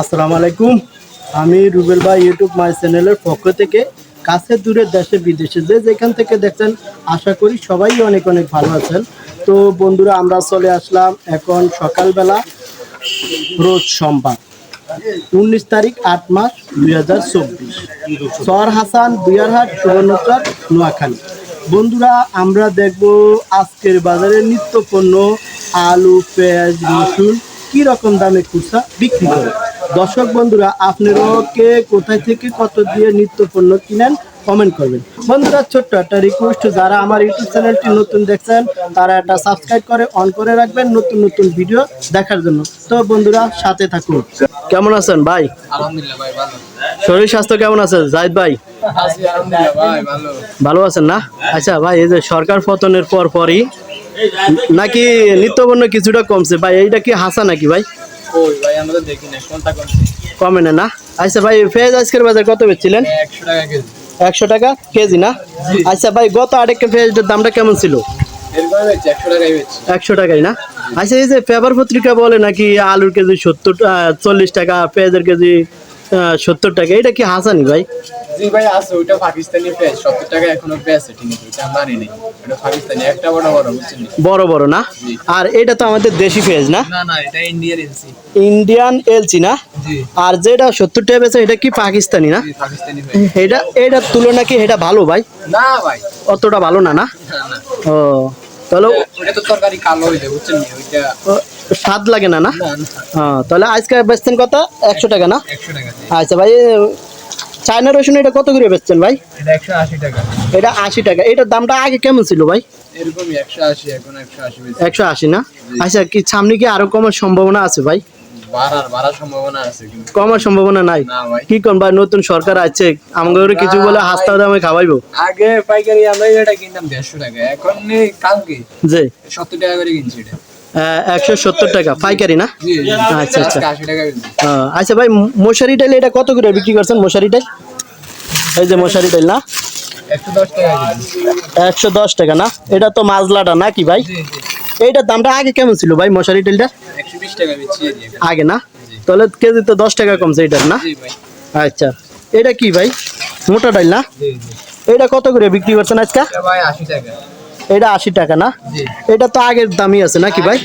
আসসালামু আলাইকুম। আমি রুবেল ভাই ইউটিউব মাই চ্যানেলের পক্ষ থেকে কাছে দূরে দেশে, বিদেশে যে যেখান থেকে দেখছেন, আশা করি সবাই অনেক অনেক ভালো আছেন। তো বন্ধুরা, আমরা চলে আসলাম এখন সকালবেলা রোজ সোমবার, উনিশ তারিখ আট মাস দুই হাজার চব্বিশ। সর হাসান বুয়ারহাট সুবর্ণচর, নোয়াখালী। বন্ধুরা, আমরা দেখব আজকের বাজারে নিত্য পণ্য আলু, পেঁয়াজ, রসুন, কি রকম দামে খুচরা বিক্রি করে। দর্শক বন্ধুরা আপনারাও কে কোথায় থেকে কত দিয়ে নিত্য পণ্য কিনেন কমেন্ট করবেন। বন্ধুরা ছোট্ট একটা রিকোয়েস্ট যারা আমার ইউটিউব চ্যানেলটি নতুন দেখছেন তারা একটা সাবস্ক্রাইব করে অন করে রাখবেন নতুন নতুন ভিডিও দেখার জন্য। তো বন্ধুরা সাথে থাকুন। কেমন আছেন ভাই? আলহামদুলিল্লাহ ভাই ভালো। শরীর স্বাস্থ্য কেমন আছে জাহিদ ভাই? ভালো। আছেন না? আচ্ছা ভাই এই যে সরকার পতনের পর পরই নাকি নিত্যপণ্য কিছুটা কমছে? ভাই এইটা কি হাসা নাকি ভাই? ওই ভাই আমরা তো দেখি না কোনটা কোনটা? কমে না না। আচ্ছা ভাই পেঁয়াজ আজকের বাজার কত বেচছিলেন? একশো টাকা কেজি। একশো টাকা কেজি না? আচ্ছা ভাই গত আরেকটা পেঁয়াজের দামটা কেমন ছিল? একশো টাকাই না? আচ্ছা এই যে পেপার পত্রিকা বলে নাকি আলুর কেজি সত্তর চল্লিশ টাকা পেঁয়াজের কেজি সত্তর টাকা। এটা কি হাসানি ভাই? জি ভাই আছে। ওইটা পাকিস্তানি পেঁয়াজ সত্তর টাকা এখনও পেঁয়াজ ঠিক আছে ওইটা আমরা আনি ওটা পাকিস্তানি। একটা বড় বড় বুঝছেন বড় বড় না? আর এটা তো আমাদের দেশি পেঁয়াজ না? না না এটা ইন্ডিয়ান এনসি ইন্ডিয়ান এলচি না? জি। আর যেটা সত্তর টাকা বেচে এটা কি পাকিস্তানি না? পাকিস্তানি এটা এটার তুলনা কি এটা ভালো ভাই? না ভাই। অতটা ভালো না না? ও তাহলে ওটা তো তরকারি কালো হইলে বুঝছেন ওইটা স্বাদ লাগে না না? হ্যাঁ তাহলে আজকে বেচছেন কত? একশো টাকা না। আচ্ছা ভাই চায়না রসুন এটা কত করে বেচছেন ভাই? এটা আশি টাকা। এটা আশি টাকা। এটার দামটা আগে কেমন ছিল ভাই? একশো আশি না? আচ্ছা কি সামনে কি আরও কমার সম্ভাবনা আছে ভাই? কমার সম্ভাবনা নাই? কি কোন ভাই নতুন সরকার আছে আমাদের কিছু বলে হাস্তা দামে খাওয়াইবো? আগে পাইকারি আমরা এটা কিনতাম দেড়শো টাকা এখন কালকে। যে সত্তর টাকা করে কিনছি এটা। একশো সত্তর টাকা পাইকারি না। আচ্ছা, আচ্ছা। আচ্ছা ভাই মশারি টাইল এটা কত করে বিক্রি করছেন মশারি টাইল এই যে মশারি টাইল না? একশো দশ টাকা না? এটা তো মাজলাটা না কি ভাই এইটার দামটা আগে কেমন ছিল ভাই মশারি টাইলটা। আগে না? তাহলে কেজি তো দশ টাকা কমছে এটার না? আচ্ছা। এটা কি ভাই? মোটা ডাইল না? এটা কত করে বিক্রি করছেন আজকে? ভাই আশি টাকা। এটা আশি টাকা না? এটা তো আগের দামই আছে নাকি ভাই?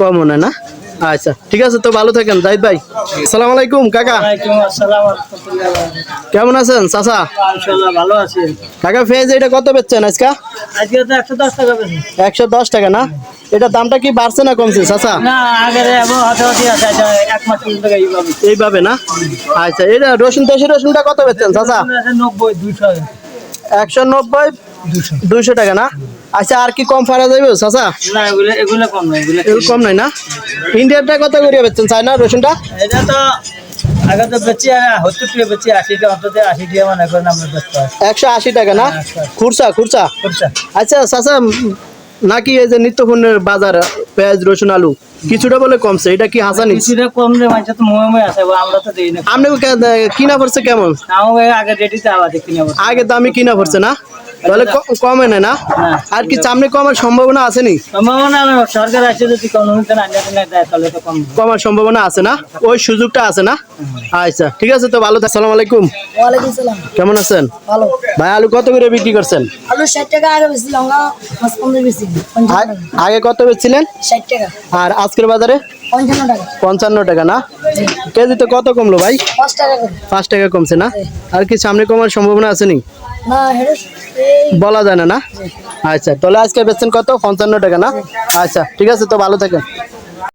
কম হয় মনে না? আচ্ছা ঠিক আছে তো ভালো থাকেন জাহিদ ভাই। আসসালামু আলাইকুম কাকা। কেমন আছেন চাচা? ভালো আছে। কাকা ফেজ এটা কত বেচছেন আজকে? আজকে তো একশো দশ টাকা না? এটা দামটা কি বাড়ছে না কমছে চাচা? না এক মাস এইভাবে। না? আচ্ছা এটা রসুন দেশি রসুনটা কত বেচছেন চাচা? দুশো একশো নব্বই দুইশো টাকা না? আচ্ছা আর কি কম ফারা যাবে চাচা? এগুলো কম না এগুলো এগুলো কম নাই না? ইন্ডিয়ারটা কত করে বেচছেন চায়না রসুনটা? এটা তো আগে তো বেচি হচ্ছে টাকা বেচি আশি টাকা অন্তত আশি টাকা মানে এখন আমরা ব্যস্ত একশো আশি টাকা না? খুরসা খুরসা আচ্ছা চাচা নাকি এই যে নিত্য পণ্যের বাজার পেঁয়াজ রসুন আলু কিছুটা বলে কমছে এটা কি হাসানি? কিছুটা কম রে মানুষ তো মোহে মোহে আছে আমরা তো দিই না। আপনি কিনা পড়ছে কেমন? আগে দামি কিনা পড়ছে না? তাহলে কমে না? না আর কি সামনে কমার সম্ভাবনা আছে নি? সম্ভাবনা সরকার আছে যদি কমার সম্ভাবনা আছে না? ওই সুযোগটা আছে না? আচ্ছা ঠিক আছে তো ভালো থাক সালাম আলাইকুম। ওয়ালাইকুম সালাম। কেমন আছেন? ভালো। ভাই আলু কত করে বিক্রি করছেন? আলু ষাট টাকা আগে টাকা। আগে কত বেচছিলেন? ষাট টাকা। আর আজকের বাজারে? পঞ্চান্ন টাকা। না? কেজিতে কত কমলো ভাই? পাঁচ টাকা কমছে না? আর কি সামনে কমার সম্ভাবনা আছে নি? না বলা যায় না না? আচ্ছা তাহলে আজকে বেচছেন কত? পঞ্চান্ন টাকা, না? আচ্ছা ঠিক আছে, তো ভালো থাকেন।